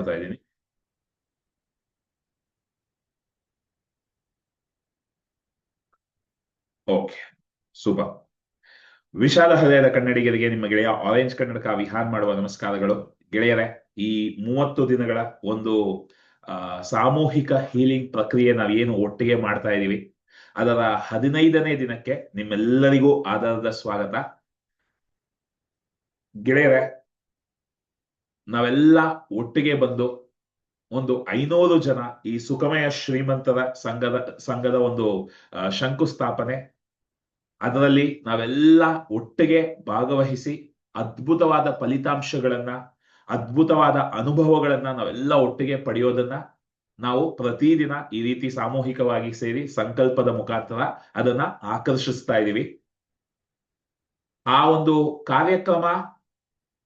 ಮಾಡ್ತಾ ಇದ್ದೀನಿ. Okay super ವಿಶಾಲ ಹೃದಯದ ಕನ್ನಡಿಗರಿಗೆ ನಿಮ್ಮ ಗೆಳೆಯ ಆರೆಂಜ್ ಕನ್ನಡಕ ವಿಹಾರ ಮಾಡುವ ನಮಸ್ಕಾರಗಳು. ಗೆಳೆಯರೇ, ಈ ಮೂವತ್ತು ದಿನಗಳ ಒಂದು ಸಾಮೂಹಿಕ ಹೀಲಿಂಗ್ ಪ್ರಕ್ರಿಯೆ ನಾವೇನು ಒಟ್ಟಿಗೆ ಮಾಡ್ತಾ ಇದೀವಿ. ಅದರ ಹದಿನೈದನೇ ದಿನಕ್ಕೆ ನಿಮ್ಮೆಲ್ಲರಿಗೂ ಆಧಾರದ ಸ್ವಾಗತ. ಗೆಳೆಯರೇ ನಾವೆಲ್ಲ ಒಟ್ಟಿಗೆ ಬಂದು ಒಂದು ಐನೂರು ಜನ ಈ ಸುಖಮಯ ಶ್ರೀಮಂತರ ಸಂಘದ ಸಂಘದ ಒಂದು ಶಂಕುಸ್ಥಾಪನೆ. ಅದರಲ್ಲಿ ನಾವೆಲ್ಲ ಒಟ್ಟಿಗೆ ಭಾಗವಹಿಸಿ ಅದ್ಭುತವಾದ ಫಲಿತಾಂಶಗಳನ್ನ, ಅದ್ಭುತವಾದ ಅನುಭವಗಳನ್ನ ನಾವೆಲ್ಲ ಒಟ್ಟಿಗೆ ಪಡೆಯೋದನ್ನ ನಾವು ಪ್ರತಿದಿನ ಈ ರೀತಿ ಸಾಮೂಹಿಕವಾಗಿ ಸೇರಿ ಸಂಕಲ್ಪದ ಮುಖಾಂತರ ಅದನ್ನ ಆಕರ್ಷಿಸ್ತಾ ಇದ್ದೀವಿ ಆ ಒಂದು ಕಾರ್ಯಕ್ರಮ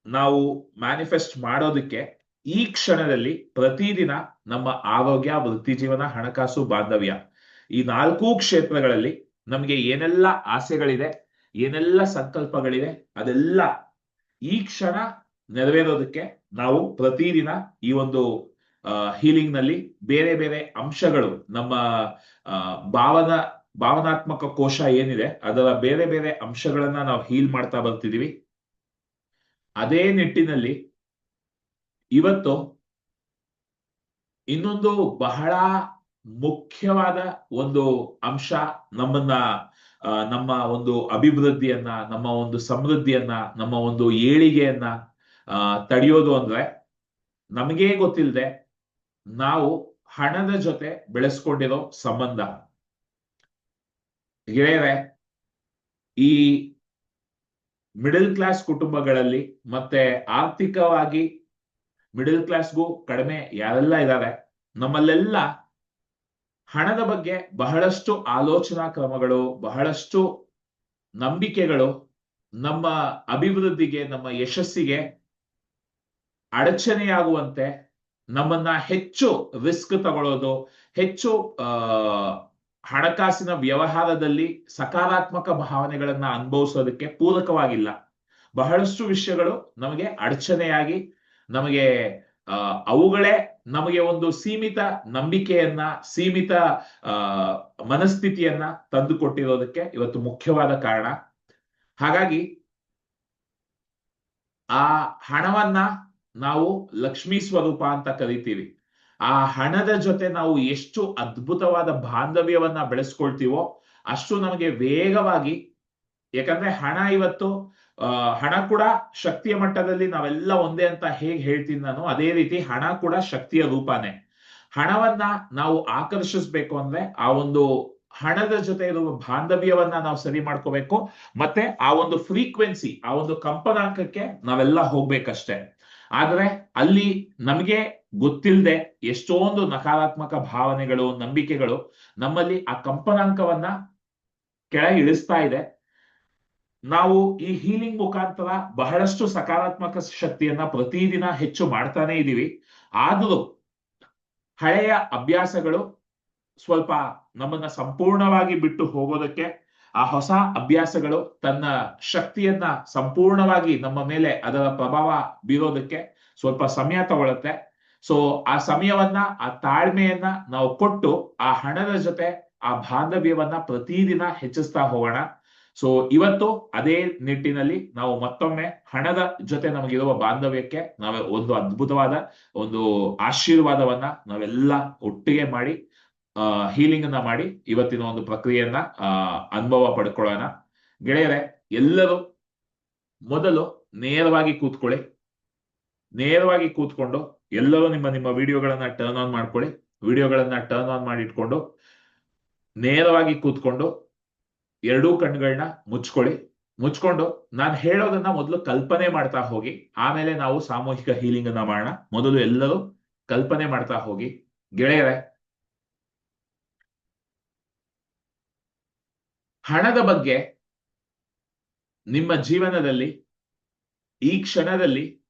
ನಾವು ಮ್ಯಾನಿಫೆಸ್ಟ್ ಮಾಡೋದಕ್ಕೆ ಈ ಕ್ಷಣದಲ್ಲಿ ಪ್ರತಿದಿನ ನಮ್ಮ ಆರೋಗ್ಯ, ವೃತ್ತಿ ಜೀವನ, ಹಣಕಾಸು, ಬಾಂಧವ್ಯ ಈ ನಾಲ್ಕೂ ಕ್ಷೇತ್ರಗಳಲ್ಲಿ ನಮಗೆ ಏನೆಲ್ಲ ಆಸೆಗಳಿದೆ, ಏನೆಲ್ಲ ಸಂಕಲ್ಪಗಳಿದೆ, ಅದೆಲ್ಲ ಈ ಕ್ಷಣ ನೆರವೇರೋದಕ್ಕೆ ನಾವು ಪ್ರತಿದಿನ ಈ ಒಂದು ಹೀಲಿಂಗ್ನಲ್ಲಿ ಬೇರೆ ಬೇರೆ ಅಂಶಗಳು ನಮ್ಮ ಭಾವನ, ಭಾವನಾತ್ಮಕ ಕೋಶ ಏನಿದೆ ಅದರ ಬೇರೆ ಬೇರೆ ಅಂಶಗಳನ್ನ ನಾವು ಹೀಲ್ ಮಾಡ್ತಾ ಬರ್ತಿದೀವಿ ಅದೇ ನಿಟ್ಟಿನಲ್ಲಿ ಇವತ್ತು ಇನ್ನೊಂದು ಬಹಳ ಮುಖ್ಯವಾದ ಒಂದು ಅಂಶ ನಮ್ಮನ್ನ ನಮ್ಮ ಒಂದು ಅಭಿವೃದ್ಧಿಯನ್ನ, ನಮ್ಮ ಒಂದು ಸಮೃದ್ಧಿಯನ್ನ, ನಮ್ಮ ಒಂದು ಏಳಿಗೆಯನ್ನ ತಡೆಯೋದು ಅಂದ್ರೆ ನಮಗೇ ಗೊತ್ತಿಲ್ಲದೆ ನಾವು ಹಣದ ಜೊತೆ ಬೆಳೆಸ್ಕೊಂಡಿರೋ ಸಂಬಂಧ. ಗೆಳೆಯರೆ, ಈ ಮಿಡಲ್ ಕ್ಲಾಸ್ ಕುಟುಂಬಗಳಲ್ಲಿ ಮತ್ತೆ ಆರ್ಥಿಕವಾಗಿ ಮಿಡಲ್ ಕ್ಲಾಸ್ಗೂ ಕಡಿಮೆ ಯಾರೆಲ್ಲ ಇದ್ದಾರೆ ನಮ್ಮಲ್ಲೆಲ್ಲ ಹಣದ ಬಗ್ಗೆ ಬಹಳಷ್ಟು ಆಲೋಚನಾ ಕ್ರಮಗಳು, ಬಹಳಷ್ಟು ನಂಬಿಕೆಗಳು ನಮ್ಮ ಅಭಿವೃದ್ಧಿಗೆ, ನಮ್ಮ ಯಶಸ್ಸಿಗೆ ಅಡಚಣೆಯಾಗುವಂತೆ ನಮ್ಮನ್ನ ಹೆಚ್ಚು ರಿಸ್ಕ್ ತಗೊಳ್ಳೋದು ಹೆಚ್ಚು ಹಣಕಾಸಿನ ವ್ಯವಹಾರದಲ್ಲಿ ಸಕಾರಾತ್ಮಕ ಭಾವನೆಗಳನ್ನ ಅನುಭವಿಸೋದಕ್ಕೆ ಪೂರಕವಾಗಿಲ್ಲ. ಬಹಳಷ್ಟು ವಿಷಯಗಳು ನಮಗೆ ಅಡಚಣೆಯಾಗಿ, ನಮಗೆ ಅವುಗಳೇ ನಮಗೆ ಒಂದು ಸೀಮಿತ ನಂಬಿಕೆಯನ್ನ, ಸೀಮಿತ ಮನಸ್ಥಿತಿಯನ್ನ ತಂದುಕೊಟ್ಟಿರೋದಕ್ಕೆ ಇವತ್ತು ಮುಖ್ಯವಾದ ಕಾರಣ. ಹಾಗಾಗಿ, ಆ ಹಣವನ್ನ ನಾವು ಲಕ್ಷ್ಮೀ ಸ್ವರೂಪ ಅಂತ ಕರಿತೀವಿ. ಆ ಹಣದ ಜೊತೆ ನಾವು ಎಷ್ಟು ಅದ್ಭುತವಾದ ಬಾಂಧವ್ಯವನ್ನ ಬೆಳೆಸ್ಕೊಳ್ತೀವೋ ಅಷ್ಟು ನಮಗೆ ವೇಗವಾಗಿ, ಯಾಕಂದ್ರೆ ಹಣ ಇವತ್ತು ಹಣ ಕೂಡ ಶಕ್ತಿಯ ಮಟ್ಟದಲ್ಲಿ ನಾವೆಲ್ಲ ಒಂದೇ ಅಂತ ಹೇಗೆ ಹೇಳ್ತೀನಿ ನಾನು, ಅದೇ ರೀತಿ ಹಣ ಕೂಡ ಶಕ್ತಿಯ ರೂಪಾನೆ. ಹಣವನ್ನ ನಾವು ಆಕರ್ಷಿಸ್ಬೇಕು ಅಂದ್ರೆ ಆ ಒಂದು ಹಣದ ಜೊತೆ ಇರುವ ಬಾಂಧವ್ಯವನ್ನ ನಾವು ಸರಿ ಮಾಡ್ಕೋಬೇಕು, ಮತ್ತೆ ಆ ಒಂದು ಫ್ರೀಕ್ವೆನ್ಸಿ ಆ ಒಂದು ಕಂಪನಾಂಕಕ್ಕೆ ನಾವೆಲ್ಲ ಹೋಗ್ಬೇಕಷ್ಟೆ. ಆದ್ರೆ ಅಲ್ಲಿ ನಮಗೆ ಗೊತ್ತಿಲ್ಲದೆ ಎಷ್ಟೊಂದು ನಕಾರಾತ್ಮಕ ಭಾವನೆಗಳು, ನಂಬಿಕೆಗಳು ನಮ್ಮಲ್ಲಿ ಆ ಕಂಪನಾಂಕವನ್ನ ಕೆಳಗೆ ಇಳಿಸ್ತಾ ಇದೆ. ನಾವು ಈ ಹೀಲಿಂಗ್ ಮುಖಾಂತರ ಬಹಳಷ್ಟು ಸಕಾರಾತ್ಮಕ ಶಕ್ತಿಯನ್ನ ಪ್ರತಿದಿನ ಹೆಚ್ಚು ಮಾಡ್ತಾನೆ ಇದ್ದೀವಿ ಆದರೂ ಹಳೆಯ ಅಭ್ಯಾಸಗಳು ಸ್ವಲ್ಪ ನಮ್ಮನ್ನ ಸಂಪೂರ್ಣವಾಗಿ ಬಿಟ್ಟು ಹೋಗೋದಕ್ಕೆ ಆ ಹೊಸ ಅಭ್ಯಾಸಗಳು ತನ್ನ ಶಕ್ತಿಯನ್ನ ಸಂಪೂರ್ಣವಾಗಿ ನಮ್ಮ ಮೇಲೆ ಅದರ ಪ್ರಭಾವ ಬೀರೋದಕ್ಕೆ ಸ್ವಲ್ಪ ಸಮಯ ತಗೊಳುತ್ತೆ. ಸೊ ಆ ಸಮಯವನ್ನ, ಆ ತಾಳ್ಮೆಯನ್ನ ನಾವು ಕೊಟ್ಟು, ಆ ಹಣದ ಜೊತೆ ಆ ಬಾಂಧವ್ಯವನ್ನ ಪ್ರತಿದಿನ ಹೆಚ್ಚಿಸ್ತಾ ಹೋಗೋಣ. ಸೊ ಇವತ್ತು ಅದೇ ನಿಟ್ಟಿನಲ್ಲಿ ನಾವು ಮತ್ತೊಮ್ಮೆ ಹಣದ ಜೊತೆ ನಮಗಿರುವ ಬಾಂಧವ್ಯಕ್ಕೆ ನಾವು ಒಂದು ಅದ್ಭುತವಾದ ಒಂದು ಆಶೀರ್ವಾದವನ್ನ ನಾವೆಲ್ಲ ಒಟ್ಟಿಗೆ ಮಾಡಿ ಹೀಲಿಂಗ್ ಅನ್ನ ಮಾಡಿ ಇವತ್ತಿನ ಒಂದು ಪ್ರಕ್ರಿಯೆಯನ್ನ ಅನುಭವ ಪಡ್ಕೊಳ್ಳೋಣ. ಗೆಳೆಯರೆ, ಎಲ್ಲರೂ ಮೊದಲು ನೇರವಾಗಿ ಕೂತ್ಕೊಳ್ಳಿ. ನೇರವಾಗಿ ಕೂತ್ಕೊಂಡು ಎಲ್ಲರೂ ನಿಮ್ಮ ನಿಮ್ಮ ವಿಡಿಯೋಗಳನ್ನ ಟರ್ನ್ ಆನ್ ಮಾಡ್ಕೊಳ್ಳಿ. ವಿಡಿಯೋಗಳನ್ನ ಟರ್ನ್ ಆನ್ ಮಾಡಿ ಇಟ್ಕೊಂಡು, ನೇರವಾಗಿ ಕೂತ್ಕೊಂಡು, ಎರಡೂ ಕಣ್ಗಳನ್ನ ಮುಚ್ಕೊಳ್ಳಿ. ಮುಚ್ಕೊಂಡು, ನಾನು ಹೇಳೋದನ್ನ ಮೊದಲು ಕಲ್ಪನೆ ಮಾಡ್ತಾ ಹೋಗಿ. ಆಮೇಲೆ ನಾವು ಸಾಮೂಹಿಕ ಹೀಲಿಂಗ್ ಅನ್ನ ಮಾಡೋಣ. ಮೊದಲು ಎಲ್ಲರೂ ಕಲ್ಪನೆ ಮಾಡ್ತಾ ಹೋಗಿ. ಗೆಳೆಯರೆ, ಹಣದ ಬಗ್ಗೆ ನಿಮ್ಮ ಜೀವನದಲ್ಲಿ, ಈ ಕ್ಷಣದಲ್ಲಿ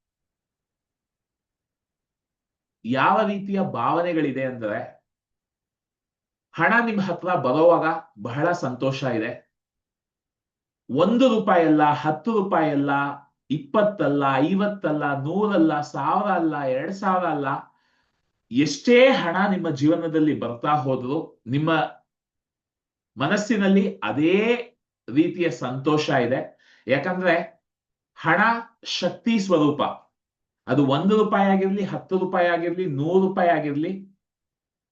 ಯಾವ ರೀತಿಯ ಭಾವನೆಗಳಿದೆ ಅಂದ್ರೆ ಹಣ ನಿಮ್ಮ ಹತ್ರ ಬರೋವಾಗ ಬಹಳ ಸಂತೋಷ ಇದೆ. ಒಂದು ರೂಪಾಯಿ ಅಲ್ಲ ಹತ್ತು ರೂಪಾಯಿ ಅಲ್ಲ ಇಪ್ಪತ್ತಲ್ಲ, ಐವತ್ತಲ್ಲ, ನೂರಲ್ಲ ಸಾವಿರ ಅಲ್ಲ ಎರಡ್ ಸಾವಿರ ಅಲ್ಲ ಎಷ್ಟೇ ಹಣ ನಿಮ್ಮ ಜೀವನದಲ್ಲಿ ಬರ್ತಾ ಹೋದ್ರು ನಿಮ್ಮ ಮನಸ್ಸಿನಲ್ಲಿ ಅದೇ ರೀತಿಯ ಸಂತೋಷ ಇದೆ. ಯಾಕಂದ್ರೆ ಹಣ ಶಕ್ತಿ ಸ್ವರೂಪ. ಅದು ಒಂದು ರೂಪಾಯಿ ಆಗಿರ್ಲಿ, ಹತ್ತು ರೂಪಾಯಿ ಆಗಿರ್ಲಿ, ನೂರು ರೂಪಾಯಿ ಆಗಿರ್ಲಿ,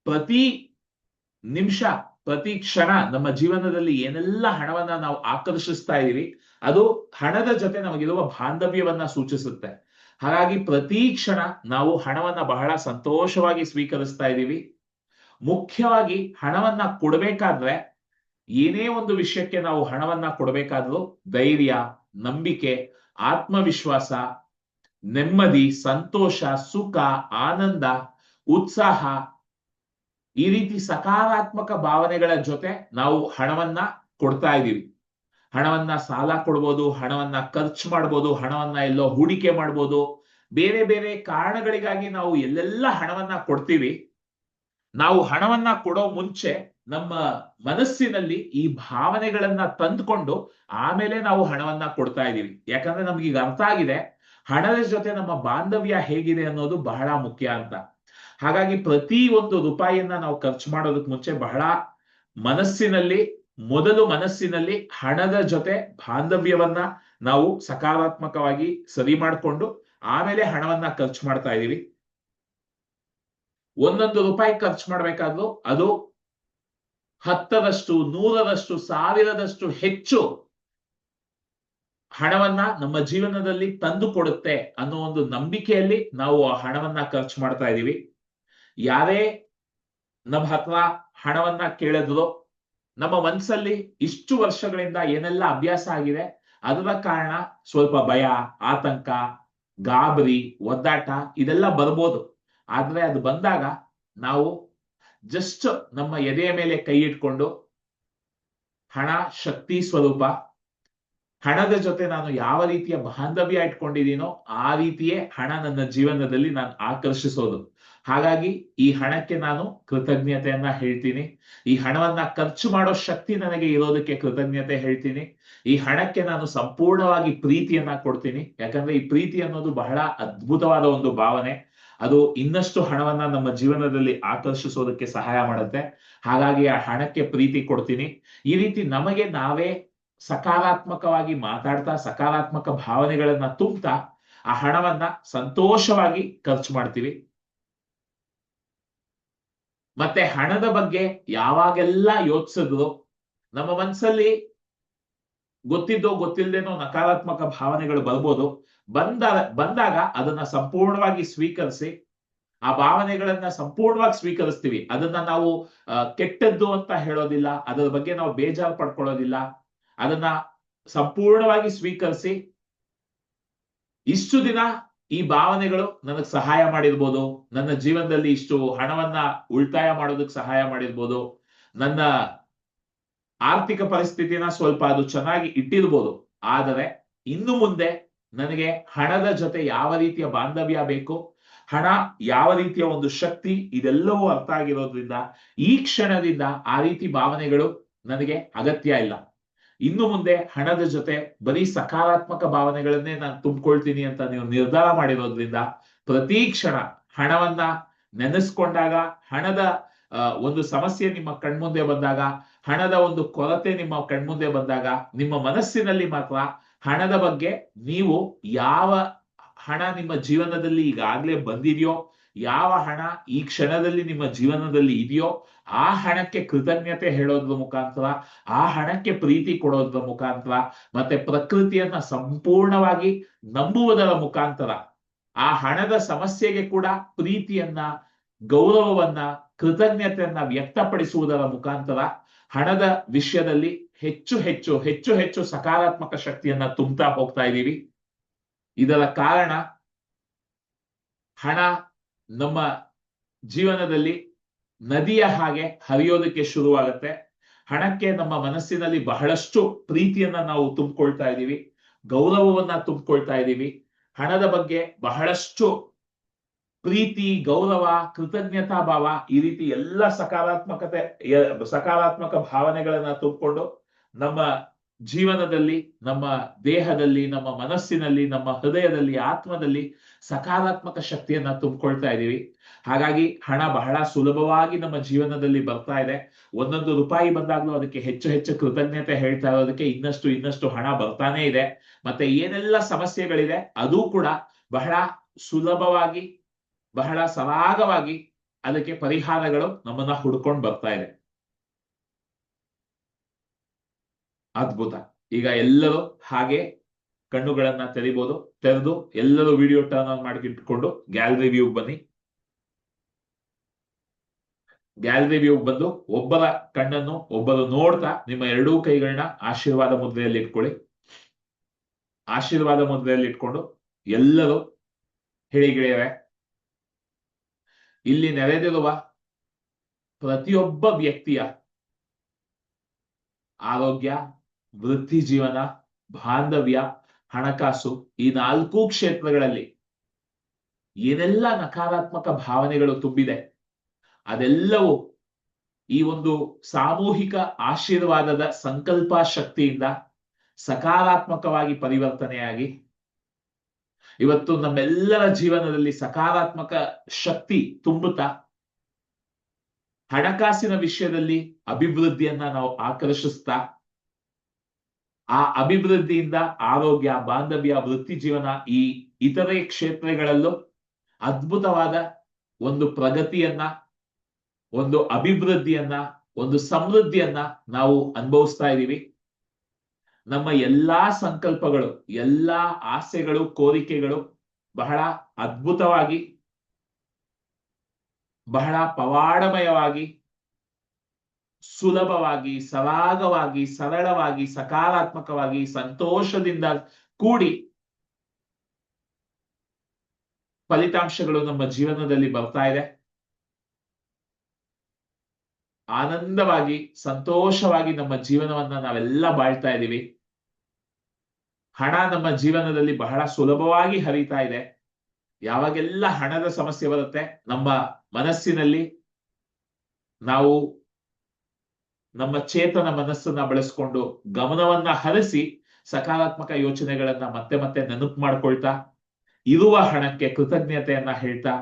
ಪ್ರತಿ ನಿಮಿಷ, ಪ್ರತಿ ಕ್ಷಣ ನಮ್ಮ ಜೀವನದಲ್ಲಿ ಏನೆಲ್ಲ ಹಣವನ್ನ ನಾವು ಆಕರ್ಷಿಸ್ತಾ ಇದೀವಿ ಅದು ಹಣದ ಜೊತೆ ನಮಗಿರುವ ಬಾಂಧವ್ಯವನ್ನ ಸೂಚಿಸುತ್ತೆ. ಹಾಗಾಗಿ ಪ್ರತಿ ಕ್ಷಣ ನಾವು ಹಣವನ್ನ ಬಹಳ ಸಂತೋಷವಾಗಿ ಸ್ವೀಕರಿಸ್ತಾ ಇದ್ದೀವಿ. ಮುಖ್ಯವಾಗಿ ಹಣವನ್ನ ಕೊಡಬೇಕಾದ್ರೆ ಏನೇ ಒಂದು ವಿಷಯಕ್ಕೆ ನಾವು ಹಣವನ್ನ ಕೊಡಬೇಕಾದ್ರೂ ಧೈರ್ಯ, ನಂಬಿಕೆ, ಆತ್ಮವಿಶ್ವಾಸ ನೆಮ್ಮದಿ, ಸಂತೋಷ, ಸುಖ, ಆನಂದ, ಉತ್ಸಾಹ ಈ ರೀತಿ ಸಕಾರಾತ್ಮಕ ಭಾವನೆಗಳ ಜೊತೆ ನಾವು ಹಣವನ್ನ ಕೊಡ್ತಾ ಇದ್ದೀವಿ. ಹಣವನ್ನ ಸಾಲ ಕೊಡ್ಬೋದು, ಹಣವನ್ನ ಖರ್ಚು ಮಾಡ್ಬೋದು, ಹಣವನ್ನ ಎಲ್ಲೋ ಹೂಡಿಕೆ ಮಾಡ್ಬೋದು. ಬೇರೆ ಬೇರೆ ಕಾರಣಗಳಿಗಾಗಿ ನಾವು ಎಲ್ಲೆಲ್ಲ ಹಣವನ್ನ ಕೊಡ್ತೀವಿ. ನಾವು ಹಣವನ್ನ ಕೊಡೋ ಮುಂಚೆ ನಮ್ಮ ಮನಸ್ಸಿನಲ್ಲಿ ಈ ಭಾವನೆಗಳನ್ನ ತಂದ್ಕೊಂಡು ಆಮೇಲೆ ನಾವು ಹಣವನ್ನ ಕೊಡ್ತಾ ಇದ್ದೀವಿ. ಯಾಕಂದ್ರೆ ನಮ್ಗೆ ಈಗ ಅರ್ಥ ಆಗಿದೆ. ಹಣದ ಜೊತೆ ನಮ್ಮ ಬಾಂಧವ್ಯ ಹೇಗಿದೆ ಅನ್ನೋದು ಬಹಳ ಮುಖ್ಯ ಅಂತ. ಹಾಗಾಗಿ ಪ್ರತಿ ಒಂದು ರೂಪಾಯಿಯನ್ನ ನಾವು ಖರ್ಚು ಮಾಡೋದಕ್ಕೆ ಮುಂಚೆ ಬಹಳ ಮನಸ್ಸಿನಲ್ಲಿ, ಮೊದಲು ಮನಸ್ಸಿನಲ್ಲಿ ಹಣದ ಜೊತೆ ಬಾಂಧವ್ಯವನ್ನ ನಾವು ಸಕಾರಾತ್ಮಕವಾಗಿ ಸರಿ ಮಾಡಿಕೊಂಡು ಆಮೇಲೆ ಹಣವನ್ನ ಖರ್ಚು ಮಾಡ್ತಾ ಇದೀವಿ ಒಂದೊಂದು ರೂಪಾಯಿ ಖರ್ಚು ಮಾಡ್ಬೇಕಾದ್ರೂ ಅದು ಹತ್ತರಷ್ಟು, ನೂರರಷ್ಟು, ಸಾವಿರದಷ್ಟು ಹೆಚ್ಚು ಹಣವನ್ನ ನಮ್ಮ ಜೀವನದಲ್ಲಿ ತಂದು ಕೊಡುತ್ತೆ ಅನ್ನೋ ಒಂದು ನಂಬಿಕೆಯಲ್ಲಿ ನಾವು ಆ ಹಣವನ್ನ ಖರ್ಚು ಮಾಡ್ತಾ ಇದೀವಿ. ಯಾರೇ ನಮ್ಮ ಹತ್ರ ಹಣವನ್ನ ಕೇಳಿದ್ರು ನಮ್ಮ ಮನಸ್ಸಲ್ಲಿ ಇಷ್ಟು ವರ್ಷಗಳಿಂದ ಏನೆಲ್ಲ ಅಭ್ಯಾಸ ಆಗಿದೆ, ಅದರ ಕಾರಣ ಸ್ವಲ್ಪ ಭಯ, ಆತಂಕ, ಗಾಬರಿ, ಒದ್ದಾಟ ಇದೆಲ್ಲ ಬರ್ಬೋದು. ಆದ್ರೆ ಅದು ಬಂದಾಗ ನಾವು ಜಸ್ಟ್ ನಮ್ಮ ಎದೆಯ ಮೇಲೆ ಕೈ ಇಟ್ಕೊಂಡು ಹಣ ಶಕ್ತಿ ಸ್ವರೂಪ ಹಣದ ಜೊತೆ ನಾನು ಯಾವ ರೀತಿಯ ಬಾಂಧವ್ಯ ಇಟ್ಕೊಂಡಿದ್ದೀನೋ ಆ ರೀತಿಯೇ ಹಣ ನನ್ನ ಜೀವನದಲ್ಲಿ ನಾನು ಆಕರ್ಷಿಸೋದು. ಹಾಗಾಗಿ ಈ ಹಣಕ್ಕೆ ನಾನು ಕೃತಜ್ಞತೆಯನ್ನ ಹೇಳ್ತೀನಿ. ಈ ಹಣವನ್ನ ಖರ್ಚು ಮಾಡೋ ಶಕ್ತಿ ನನಗೆ ಇರೋದಕ್ಕೆ ಕೃತಜ್ಞತೆ ಹೇಳ್ತೀನಿ. ಈ ಹಣಕ್ಕೆ ನಾನು ಸಂಪೂರ್ಣವಾಗಿ ಪ್ರೀತಿಯನ್ನ ಕೊಡ್ತೀನಿ. ಯಾಕಂದ್ರೆ ಈ ಪ್ರೀತಿ ಅನ್ನೋದು ಬಹಳ ಅದ್ಭುತವಾದ ಒಂದು ಭಾವನೆ. ಅದು ಇನ್ನಷ್ಟು ಹಣವನ್ನ ನಮ್ಮ ಜೀವನದಲ್ಲಿ ಆಕರ್ಷಿಸೋದಕ್ಕೆ ಸಹಾಯ ಮಾಡುತ್ತೆ. ಹಾಗಾಗಿ ಆ ಹಣಕ್ಕೆ ಪ್ರೀತಿ ಕೊಡ್ತೀನಿ. ಈ ರೀತಿ ನಮಗೆ ನಾವೇ ಸಕಾರಾತ್ಮಕವಾಗಿ ಮಾತಾಡ್ತಾ, ಸಕಾರಾತ್ಮಕ ಭಾವನೆಗಳನ್ನ ತುಂಬ್ತಾ ಆ ಹಣವನ್ನ ಸಂತೋಷವಾಗಿ ಖರ್ಚು ಮಾಡ್ತೀವಿ. ಮತ್ತೆ ಹಣದ ಬಗ್ಗೆ ಯಾವಾಗೆಲ್ಲ ಯೋಚಿಸಿದ್ರು ನಮ್ಮ ಮನಸ್ಸಲ್ಲಿ ಗೊತ್ತಿದ್ದೋ ಗೊತ್ತಿಲ್ಲದೇನೋ ನಕಾರಾತ್ಮಕ ಭಾವನೆಗಳು ಬರ್ಬೋದು. ಬಂದ ಬಂದಾಗ ಅದನ್ನ ಸಂಪೂರ್ಣವಾಗಿ ಸ್ವೀಕರಿಸಿ, ಆ ಭಾವನೆಗಳನ್ನ ಸಂಪೂರ್ಣವಾಗಿ ಸ್ವೀಕರಿಸ್ತೀವಿ. ಅದನ್ನ ನಾವು ಕೆಟ್ಟದ್ದು ಅಂತ ಹೇಳೋದಿಲ್ಲ. ಅದರ ಬಗ್ಗೆ ನಾವು ಬೇಜಾರು ಪಡ್ಕೊಳ್ಳೋದಿಲ್ಲ. ಅದನ್ನ ಸಂಪೂರ್ಣವಾಗಿ ಸ್ವೀಕರಿಸಿ ಇಷ್ಟು ದಿನ ಈ ಭಾವನೆಗಳು ನನಗೆ ಸಹಾಯ ಮಾಡಿರ್ಬೋದು. ನನ್ನ ಜೀವನದಲ್ಲಿ ಇಷ್ಟು ಹಣವನ್ನ ಉಳಿತಾಯ ಮಾಡೋದಕ್ಕೆ ಸಹಾಯ ಮಾಡಿರ್ಬೋದು. ನನ್ನ ಆರ್ಥಿಕ ಪರಿಸ್ಥಿತಿನ ಸ್ವಲ್ಪ ಅದು ಚೆನ್ನಾಗಿ ಇಟ್ಟಿರ್ಬೋದು. ಆದರೆ ಇನ್ನು ಮುಂದೆ ನನಗೆ ಹಣದ ಜೊತೆ ಯಾವ ರೀತಿಯ ಬಾಂಧವ್ಯ ಬೇಕು, ಹಣ ಯಾವ ರೀತಿಯ ಒಂದು ಶಕ್ತಿ ಇದೆಲ್ಲವೂ ಅರ್ಥ ಆಗಿರೋದ್ರಿಂದ ಈ ಕ್ಷಣದಿಂದ ಆ ರೀತಿ ಭಾವನೆಗಳು ನನಗೆ ಅಗತ್ಯ ಇಲ್ಲ. ಇನ್ನು ಮುಂದೆ ಹಣದ ಜೊತೆ ಬರೀ ಸಕಾರಾತ್ಮಕ ಭಾವನೆಗಳನ್ನೇ ನಾನು ತುಂಬಿಕೊಳ್ತೀನಿ ಅಂತ ನೀವು ನಿರ್ಧಾರ ಮಾಡಿರೋದ್ರಿಂದ ಪ್ರತಿ ಕ್ಷಣ ಹಣವನ್ನ ನೆನೆಸ್ಕೊಂಡಾಗ, ಹಣದ ಒಂದು ಸಮಸ್ಯೆ ನಿಮ್ಮ ಕಣ್ಮುಂದೆ ಬಂದಾಗ, ಹಣದ ಒಂದು ಕೊರತೆ ನಿಮ್ಮ ಕಣ್ಮುಂದೆ ಬಂದಾಗ, ನಿಮ್ಮ ಮನಸ್ಸಿನಲ್ಲಿ ಮಾತ್ರ ಹಣದ ಬಗ್ಗೆ ನೀವು ಯಾವ ಹಣ ನಿಮ್ಮ ಜೀವನದಲ್ಲಿ ಈಗಾಗ್ಲೇ ಬಂದಿದೆಯೋ ಯಾವ ಹಣ ಈ ಕ್ಷಣದಲ್ಲಿ ನಿಮ್ಮ ಜೀವನದಲ್ಲಿ ಇದೆಯೋ ಆ ಹಣಕ್ಕೆ ಕೃತಜ್ಞತೆ ಹೇಳೋದ್ರ ಮುಖಾಂತರ, ಆ ಹಣಕ್ಕೆ ಪ್ರೀತಿ ಕೊಡೋದ್ರ ಮುಖಾಂತರ, ಮತ್ತೆ ಪ್ರಕೃತಿಯನ್ನ ಸಂಪೂರ್ಣವಾಗಿ ನಂಬುವುದರ ಮುಖಾಂತರ, ಆ ಹಣದ ಸಮಸ್ಯೆಗೆ ಕೂಡ ಪ್ರೀತಿಯನ್ನ, ಗೌರವವನ್ನ, ಕೃತಜ್ಞತೆಯನ್ನ ವ್ಯಕ್ತಪಡಿಸುವುದರ ಮುಖಾಂತರ ಹಣದ ವಿಷಯದಲ್ಲಿ ಹೆಚ್ಚು ಹೆಚ್ಚು ಹೆಚ್ಚು ಹೆಚ್ಚು ಸಕಾರಾತ್ಮಕ ಶಕ್ತಿಯನ್ನ ತುಂಬ್ತಾ ಹೋಗ್ತಾ ಇದ್ದೀವಿ. ಇದರ ಕಾರಣ ಹಣ ನಮ್ಮ ಜೀವನದಲ್ಲಿ ನದಿಯ ಹಾಗೆ ಹರಿಯೋದಕ್ಕೆ ಶುರುವಾಗುತ್ತೆ. ಹಣಕ್ಕೆ ನಮ್ಮ ಮನಸ್ಸಿನಲ್ಲಿ ಬಹಳಷ್ಟು ಪ್ರೀತಿಯನ್ನ ನಾವು ತುಂಬಿಕೊಳ್ತಾ ಇದ್ದೀವಿ. ಗೌರವವನ್ನ ತುಂಬಿಕೊಳ್ತಾ ಇದ್ದೀವಿ. ಹಣದ ಬಗ್ಗೆ ಬಹಳಷ್ಟು ಪ್ರೀತಿ, ಗೌರವ, ಕೃತಜ್ಞತಾ ಭಾವ ಈ ರೀತಿ ಎಲ್ಲ ಸಕಾರಾತ್ಮಕತೆ, ಸಕಾರಾತ್ಮಕ ಭಾವನೆಗಳನ್ನ ತುಂಬಿಕೊಂಡು ನಮ್ಮ ಜೀವನದಲ್ಲಿ, ನಮ್ಮ ದೇಹದಲ್ಲಿ, ನಮ್ಮ ಮನಸ್ಸಿನಲ್ಲಿ, ನಮ್ಮ ಹೃದಯದಲ್ಲಿ, ಆತ್ಮದಲ್ಲಿ ಸಕಾರಾತ್ಮಕ ಶಕ್ತಿಯನ್ನ ತುಂಬಿಕೊಳ್ತಾ ಇದ್ದೀವಿ ಹಾಗಾಗಿ ಹಣ ಬಹಳ ಸುಲಭವಾಗಿ ನಮ್ಮ ಜೀವನದಲ್ಲಿ ಬರ್ತಾ ಇದೆ. ಒಂದೊಂದು ರೂಪಾಯಿ ಬಂದಾಗ್ಲೂ ಅದಕ್ಕೆ ಹೆಚ್ಚು ಹೆಚ್ಚು ಕೃತಜ್ಞತೆ ಹೇಳ್ತಾ ಇರೋದಕ್ಕೆ ಇನ್ನಷ್ಟು ಇನ್ನಷ್ಟು ಹಣ ಬರ್ತಾನೆ ಇದೆ. ಮತ್ತೆ ಏನೆಲ್ಲ ಸಮಸ್ಯೆಗಳಿದೆ, ಅದು ಕೂಡ ಬಹಳ ಸುಲಭವಾಗಿ, ಬಹಳ ಸರಾಗವಾಗಿ ಅದಕ್ಕೆ ಪರಿಹಾರಗಳು ನಮ್ಮನ್ನ ಹುಡ್ಕೊಂಡು ಬರ್ತಾ ಇದೆ. ಅದ್ಭುತ. ಈಗ ಎಲ್ಲರೂ ಹಾಗೆ ಕಣ್ಣುಗಳನ್ನ ತೆರಿಬಹುದು ತೆರೆದು ಎಲ್ಲರೂ ವಿಡಿಯೋ ಟರ್ನ್ ಆನ್ ಮಾಡಿ ಇಟ್ಕೊಂಡು ಗ್ಯಾಲರಿ ವ್ಯೂ ಬನ್ನಿ. ಗ್ಯಾಲರಿ ವ್ಯೂ ಬಂದು ಒಬ್ಬರ ಕಣ್ಣನ್ನು ಒಬ್ಬರು ನೋಡ್ತಾ ನಿಮ್ಮ ಎರಡೂ ಕೈಗಳನ್ನ ಆಶೀರ್ವಾದ ಮುದ್ರೆಯಲ್ಲಿ ಇಟ್ಕೊಳ್ಳಿ. ಆಶೀರ್ವಾದ ಮುದ್ರೆಯಲ್ಲಿ ಇಟ್ಕೊಂಡು ಎಲ್ಲರೂ, ಹೇಳಿ ಗೆಳೆಯವೆ ಇಲ್ಲಿ ನೆರೆದಿರುವ ಪ್ರತಿಯೊಬ್ಬ ವ್ಯಕ್ತಿಯ ಆರೋಗ್ಯ ವೃತ್ತಿ ಜೀವನ, ಬಾಂಧವ್ಯ, ಹಣಕಾಸು ಈ ನಾಲ್ಕು ಕ್ಷೇತ್ರಗಳಲ್ಲಿ ಏನೆಲ್ಲ ನಕಾರಾತ್ಮಕ ಭಾವನೆಗಳು ತುಂಬಿದೆ, ಅದೆಲ್ಲವೂ ಈ ಒಂದು ಸಾಮೂಹಿಕ ಆಶೀರ್ವಾದದ ಸಂಕಲ್ಪ ಶಕ್ತಿಯಿಂದ ಸಕಾರಾತ್ಮಕವಾಗಿ ಪರಿವರ್ತನೆಯಾಗಿ ಇವತ್ತು ನಮ್ಮೆಲ್ಲರ ಜೀವನದಲ್ಲಿ ಸಕಾರಾತ್ಮಕ ಶಕ್ತಿ ತುಂಬುತ್ತಾ ಹಣಕಾಸಿನ ವಿಷಯದಲ್ಲಿ ಅಭಿವೃದ್ಧಿಯನ್ನ ನಾವು ಆಕರ್ಷಿಸ್ತಾ ಆ ಅಭಿವೃದ್ಧಿಯಿಂದ ಆರೋಗ್ಯ, ಬಾಂಧವ್ಯ, ವೃತ್ತಿ ಜೀವನ ಈ ಇತರೆ ಕ್ಷೇತ್ರಗಳಲ್ಲೂ ಅದ್ಭುತವಾದ ಒಂದು ಪ್ರಗತಿಯನ್ನ, ಒಂದು ಅಭಿವೃದ್ಧಿಯನ್ನ, ಒಂದು ಸಮೃದ್ಧಿಯನ್ನ ನಾವು ಅನುಭವಿಸ್ತಾ ಇದ್ದೀವಿ. ನಮ್ಮ ಎಲ್ಲಾ ಸಂಕಲ್ಪಗಳು, ಎಲ್ಲಾ ಆಸೆಗಳು, ಕೋರಿಕೆಗಳು ಬಹಳ ಅದ್ಭುತವಾಗಿ, ಬಹಳ ಪವಾಡಮಯವಾಗಿ ಸುಲಭವಾಗಿ, ಸರಾಗವಾಗಿ, ಸರಳವಾಗಿ, ಸಕಾರಾತ್ಮಕವಾಗಿ, ಸಂತೋಷದಿಂದ ಕೂಡಿ ಫಲಿತಾಂಶಗಳು ನಮ್ಮ ಜೀವನದಲ್ಲಿ ಬರ್ತಾ ಇದೆ. ಆನಂದವಾಗಿ, ಸಂತೋಷವಾಗಿ ನಮ್ಮ ಜೀವನವನ್ನ ನಾವೆಲ್ಲ ಬಾಳ್ತಾ ಇದ್ದೀವಿ. ಹಣ ನಮ್ಮ ಜೀವನದಲ್ಲಿ ಬಹಳ ಸುಲಭವಾಗಿ ಹರಿತಾ ಇದೆ. ಯಾವಾಗೆಲ್ಲ ಹಣದ ಸಮಸ್ಯೆ ಬರುತ್ತೆ, ನಮ್ಮ ಮನಸ್ಸಿನಲ್ಲಿ ನಾವು ನಮ್ಮ ಚೇತನ ಮನಸ್ಸನ್ನ ಬಳಸ್ಕೊಂಡು ಗಮನವನ್ನ ಹರಿಸಿ ಸಕಾರಾತ್ಮಕ ಯೋಚನೆಗಳನ್ನ ಮತ್ತೆ ಮತ್ತೆ ನೆನಪು ಮಾಡ್ಕೊಳ್ತಾ, ಇರುವ ಹಣಕ್ಕೆ ಕೃತಜ್ಞತೆಯನ್ನ ಹೇಳ್ತಾ,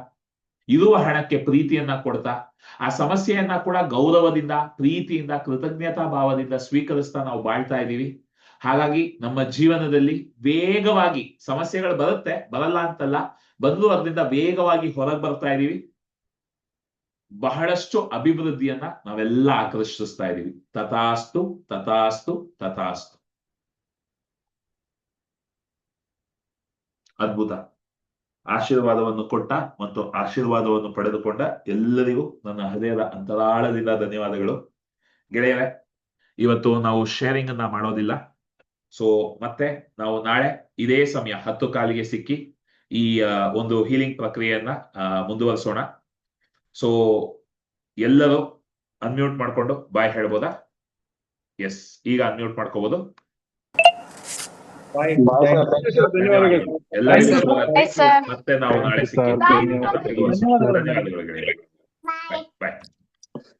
ಇರುವ ಹಣಕ್ಕೆ ಪ್ರೀತಿಯನ್ನ ಕೊಡ್ತಾ, ಆ ಸಮಸ್ಯೆಯನ್ನ ಕೂಡ ಗೌರವದಿಂದ, ಪ್ರೀತಿಯಿಂದ, ಕೃತಜ್ಞತಾ ಭಾವದಿಂದ ಸ್ವೀಕರಿಸ್ತಾ ನಾವು ಬಾಳ್ತಾ ಇದ್ದೀವಿ. ಹಾಗಾಗಿ ನಮ್ಮ ಜೀವನದಲ್ಲಿ ವೇಗವಾಗಿ ಸಮಸ್ಯೆಗಳು ಬರುತ್ತೆ, ಬರಲ್ಲ ಅಂತಲ್ಲ, ಬಂದು ಅದರಿಂದ ವೇಗವಾಗಿ ಹೊರಗೆ ಬರ್ತಾ ಇದೀವಿ ಬಹಳಷ್ಟು ಅಭಿವೃದ್ಧಿಯನ್ನ ನಾವೆಲ್ಲ ಆಕರ್ಷಿಸ್ತಾ ಇದ್ದೀವಿ ತಥಾಸ್ತು ತಥಾಸ್ತು ತಥಾಸ್ತು. ಅದ್ಭುತ. ಆಶೀರ್ವಾದವನ್ನು ಕೊಟ್ಟ ಮತ್ತು ಆಶೀರ್ವಾದವನ್ನು ಪಡೆದುಕೊಂಡ ಎಲ್ಲರಿಗೂ ನನ್ನ ಹೃದಯದ ಅಂತರಾಳದಿಂದ ಧನ್ಯವಾದಗಳು. ಗೆಳೆಯರೆ, ಇವತ್ತು ನಾವು ಶೇರಿಂಗ್ ಅನ್ನ ಮಾಡೋದಿಲ್ಲ. ಸೊ ಮತ್ತೆ ನಾವು ನಾಳೆ ಇದೇ ಸಮಯ ಹತ್ತು ಕಾಲಿಗೆ ಸಿಕ್ಕಿ ಈ ಒಂದು ಹೀಲಿಂಗ್ ಪ್ರಕ್ರಿಯೆಯನ್ನ ಮುಂದುವರಿಸೋಣ. ಸೊ ಎಲ್ಲರೂ ಅನ್ಮ್ಯೂಟ್ ಮಾಡ್ಕೊಂಡು ಬಾಯ್ ಹೇಳ್ಬೋದಾ? ಎಸ್ ಈಗ ಅನ್ಮ್ಯೂಟ್ ಮಾಡ್ಕೋಬಹುದು ಎಲ್ಲರಿಗೂ. ಮತ್ತೆ ನಾವು ನಾಳೆ Bye, ಸಿಕ್ಕಿ ಧನ್ಯವಾದಗಳು.